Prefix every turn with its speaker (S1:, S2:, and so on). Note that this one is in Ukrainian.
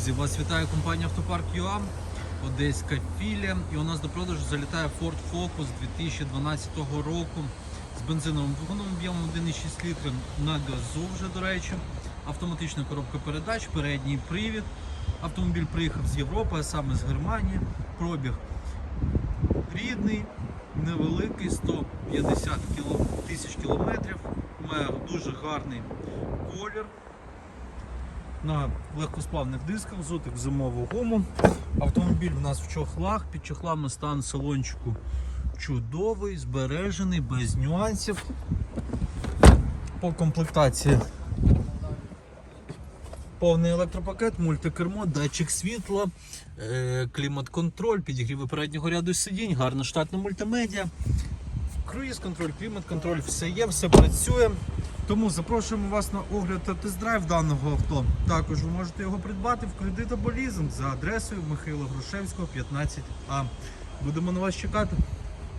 S1: Друзі, вас вітає компанія Автопарк ЮА, Одеська філія. І у нас до продажу залітає Ford Focus 2012 року з бензиновим двигуном об'ємом 1,6 літрів на газу вже, до речі. Автоматична коробка передач, передній привід. Автомобіль приїхав з Європи, а саме з Германії. Пробіг рідний, невеликий, 150 кіло- тисяч кілометрів. Має дуже гарний колір на легкосплавних дисках, зутик зимову гуму. Автомобіль у нас в чохлах, під чохлами стан салончику чудовий, збережений, без нюансів. По комплектації повний електропакет, мультикермо, датчик світла, е, клімат-контроль, підігріви переднього ряду сидінь, гарна штатна мультимедіа. Круїз-контроль, клімат-контроль, все є, все працює. Тому запрошуємо вас на огляд та тест-драйв даного авто. Також ви можете його придбати в кредит або лізинг за адресою Михайла Грушевського, 15А. Будемо на вас чекати.